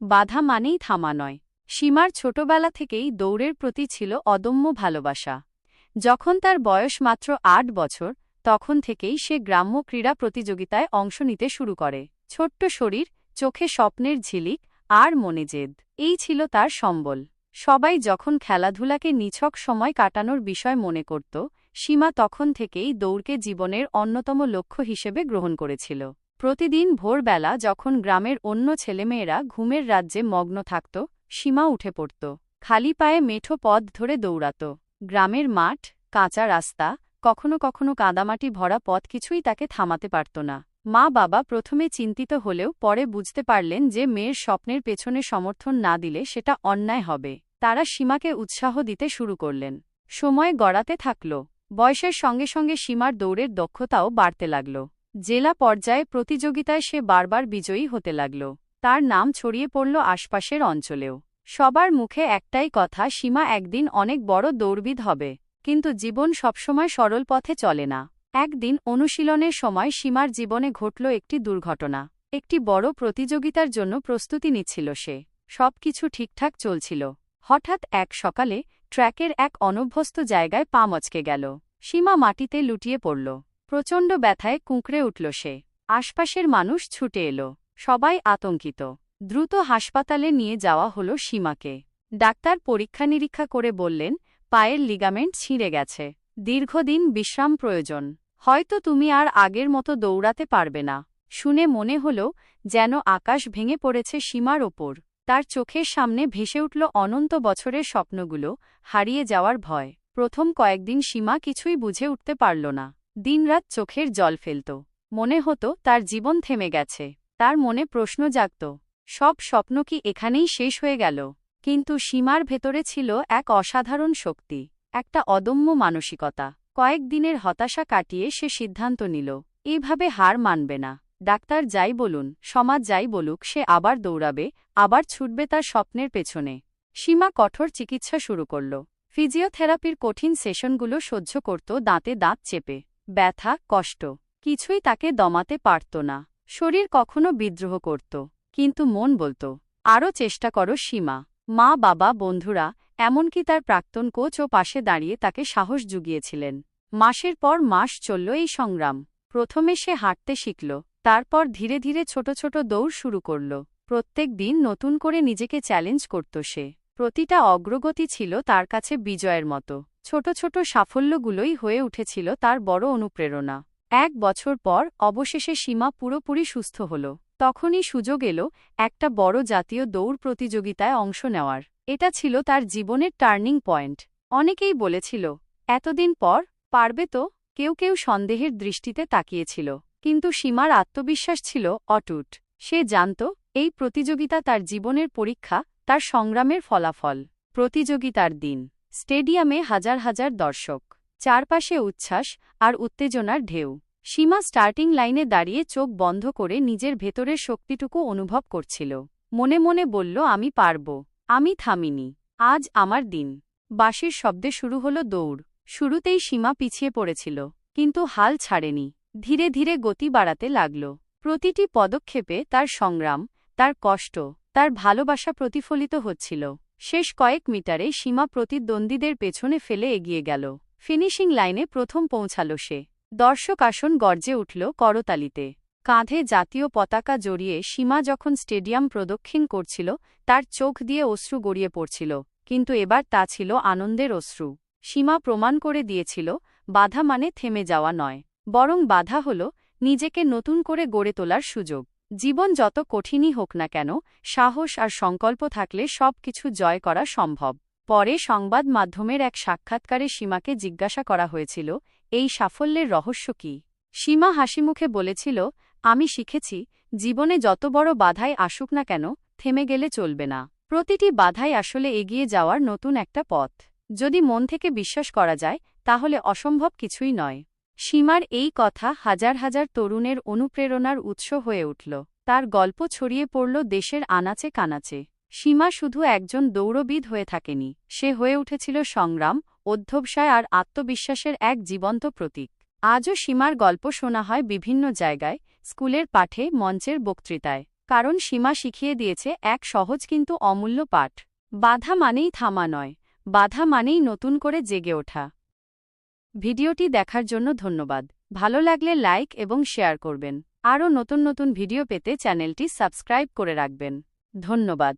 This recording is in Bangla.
বাধা মানেই থামা নয়। সীমার ছোটবেলা থেকেই দৌড়ের প্রতি ছিল অদম্য ভালোবাসা। যখন তার বয়স মাত্র আট বছর, তখন থেকেই সে গ্রাম্য ক্রীড়া প্রতিযোগিতায় অংশ নিতে শুরু করে। ছোট্ট শরীর, চোখে স্বপ্নের ঝিলিক, আর মনে জেদ, এই ছিল তার সম্বল। সবাই যখন খেলাধুলাকে নিছক সময় কাটানোর বিষয় মনে করত, সীমা তখন থেকেই দৌড়কে জীবনের অন্যতম লক্ষ্য হিসেবে গ্রহণ করেছিল। প্রতিদিন ভোরবেলা যখন গ্রামের অন্য ছেলেমেয়েরা ঘুমের রাজ্যে মগ্ন থাকত, সীমা উঠে পড়ত। খালি পায়ে মেঠো পথ ধরে দৌড়াত। গ্রামের মাঠ, কাঁচা রাস্তা, কখনো কখনো কাদামাটি ভরা পথ কিছুই তাকে থামাতে পারত না। মা বাবা প্রথমে চিন্তিত হলেও পরে বুঝতে পারলেন যে মেয়ের স্বপ্নের পেছনে সমর্থন না দিলে সেটা অন্যায় হবে। তারা সীমাকে উৎসাহ দিতে শুরু করলেন। সময় গড়াতে থাকল। বয়সের সঙ্গে সঙ্গে সীমার দৌড়ের দক্ষতাও বাড়তে লাগল। জেলা পর্যায়ে প্রতিযোগিতায় সে বারবার বিজয়ী হতে লাগল। তার নাম ছড়িয়ে পড়ল আশপাশের অঞ্চলেও। সবার মুখে একটাই কথা, সীমা একদিন অনেক বড় দৌড়বিদ হবে। কিন্তু জীবন সবসময় সরল পথে চলে না। একদিন অনুশীলনের সময় সীমার জীবনে ঘটল একটি দুর্ঘটনা। একটি বড় প্রতিযোগিতার জন্য প্রস্তুতি নিচ্ছিল সে। সবকিছু ঠিকঠাক চলছিল। হঠাৎ এক সকালে ট্র্যাকের এক অনভ্যস্ত জায়গায় পা মচকে গেল। সীমা মাটিতে লুটিয়ে পড়ল। প্রচণ্ড ব্যথায় কুঁকড়ে উঠল সে। আশপাশের মানুষ ছুটে এলো। সবাই আতঙ্কিত। দ্রুত হাসপাতালে নিয়ে যাওয়া হল সীমাকে। ডাক্তার পরীক্ষা নিরীক্ষা করে বললেন, পায়ের লিগামেন্ট ছিঁড়ে গেছে। দীর্ঘদিন বিশ্রাম প্রয়োজন। হয়তো তুমি আর আগের মতো দৌড়াতে পারবে না। শুনে মনে হল যেন আকাশ ভেঙে পড়েছে সীমার ওপর। তার চোখের সামনে ভেসে উঠল অনন্ত বছরের স্বপ্নগুলো, হারিয়ে যাওয়ার ভয়। প্রথম কয়েকদিন সীমা কিছুই বুঝে উঠতে পারল না। দিনরাত চোখের জল ফেলত। মনে হতো তার জীবন থেমে গেছে। তার মনে প্রশ্ন জাগত, সব স্বপ্ন কি এখানেই শেষ হয়ে গেল? কিন্তু সীমার ভেতরে ছিল এক অসাধারণ শক্তি, একটা অদম্য মানসিকতা। কয়েকদিনের হতাশা কাটিয়ে সে সিদ্ধান্ত নিল, এভাবে হার মানবে না। ডাক্তার যাই বলুন, সমাজ যাই বলুক, সে আবার দৌড়াবে, আবার ছুটবে তার স্বপ্নের পেছনে। সীমা কঠোর চিকিৎসা শুরু করল। ফিজিওথেরাপির কঠিন সেশনগুলো সহ্য করত দাঁতে দাঁত চেপে। ব্যথা, কষ্ট। কিছুই তাকে দমাতে পারত না। শরীর কখনো বিদ্রোহ করত, কিন্তু মন বলত আরও চেষ্টা করো সীমা। মা, বাবা, বন্ধুরা, এমনকি তার প্রাক্তন কোচ ও পাশে দাঁড়িয়ে তাকে সাহস জুগিয়েছিলেন। মাসের পর মাস চলল এই সংগ্রাম। প্রথমে সে হাঁটতে শিখল, তারপর ধীরে ধীরে ছোট ছোট দৌড় শুরু করল। প্রত্যেক দিন নতুন করে নিজেকে চ্যালেঞ্জ করত সে। প্রতিটা অগ্রগতি ছিল তার কাছে বিজয়ের মতো। ছোট ছোট সাফল্যগুলোই হয়ে উঠেছিল তার বড় অনুপ্রেরণা। এক বছর পর অবশেষে সীমা পুরোপুরি সুস্থ হল। তখনই সুযোগ এলো একটা বড় জাতীয় দৌড় প্রতিযোগিতায় অংশ নেওয়ার। এটা ছিল তার জীবনের টার্নিং পয়েন্ট। অনেকেই বলেছিল, এতদিন পর, পারবে তো? কেউ কেউ সন্দেহের দৃষ্টিতে তাকিয়েছিল। কিন্তু সীমার আত্মবিশ্বাস ছিল অটুট। সে জানত, এই প্রতিযোগিতা তার জীবনের পরীক্ষা তার সংগ্রামের ফলাফল। প্রতিযোগিতার দিন। স্টেডিয়ামে হাজার হাজার দর্শক। চারপাশে উচ্ছ্বাস আর উত্তেজনার ঢেউ। সীমা স্টার্টিং লাইনে দাঁড়িয়ে চোখ বন্ধ করে নিজের ভেতরের শক্তিটুকু অনুভব করছিল। মনে মনে বলল, আমি পারব। আমি থামিনি। আজ আমার দিন। বাঁশির শব্দে শুরু হল দৌড়। শুরুতেই সীমা পিছিয়ে পড়েছিল, কিন্তু হাল ছাড়েনি। ধীরে ধীরে গতি বাড়াতে লাগল। প্রতিটি পদক্ষেপে তার সংগ্রাম, তার কষ্ট তার ভালোবাসা প্রতিফলিত হচ্ছিল। শেষ কয়েক মিটারে সীমা প্রতিদ্বন্দ্বীদের পেছনে ফেলে এগিয়ে গেল। ফিনিশিং লাইনে প্রথম পৌঁছাল সে। দর্শক আসন গর্জে উঠল করতালিতে। কাঁধে জাতীয় পতাকা জড়িয়ে সীমা যখন স্টেডিয়াম প্রদক্ষিণ করছিল, তার চোখ দিয়ে অশ্রু গড়িয়ে পড়ছিল, কিন্তু এবার তা ছিল আনন্দের অশ্রু। সীমা প্রমাণ করে দিয়েছিল, বাধা মানে থেমে যাওয়া নয়, বরং বাধা হল নিজেকে নতুন করে গড়ে তোলার সুযোগ। জীবন যত কঠিনই হোক না কেন, সাহস আর সংকল্প থাকলে সব কিছু জয় করা সম্ভব। পরে সংবাদ মাধ্যমের এক সাক্ষাৎকারে সীমাকে জিজ্ঞাসা করা হয়েছিল, এই সাফল্যের রহস্য কি? সীমা হাসিমুখে বলেছিল, আমি শিখেছি, জীবনে যত বড় বাধাই আসুক না কেন, থেমে গেলে চলবে না। প্রতিটি বাধাই আসলে এগিয়ে যাওয়ার নতুন একটা পথ। যদি মন থেকে বিশ্বাস করা যায়, তাহলে অসম্ভব কিছুই নয়। সীমার এই কথা হাজার হাজার তরুণের অনুপ্রেরণার উৎস হয়ে উঠল। তার গল্প ছড়িয়ে পড়ল দেশের আনাচে কানাচে। সীমা শুধু একজন দৌড়বিদ হয়ে থাকেনি, সে হয়ে উঠেছিল সংগ্রাম, অধ্যবসায় আর আত্মবিশ্বাসের এক জীবন্ত প্রতীক। আজও সীমার গল্প শোনা হয় বিভিন্ন জায়গায়, স্কুলের পাঠে, মঞ্চের বক্তৃতায়। কারণ সীমা শিখিয়ে দিয়েছে এক সহজ কিন্তু অমূল্য পাঠ। বাধা মানেই থামা নয়, বাধা মানেই নতুন করে জেগে ওঠা। ভিডিওটি দেখার জন্য ধন্যবাদ। ভালো লাগলে লাইক এবং শেয়ার করবেন। আরও নতুন নতুন ভিডিও পেতে চ্যানেলটি সাবস্ক্রাইব করে রাখবেন। ধন্যবাদ।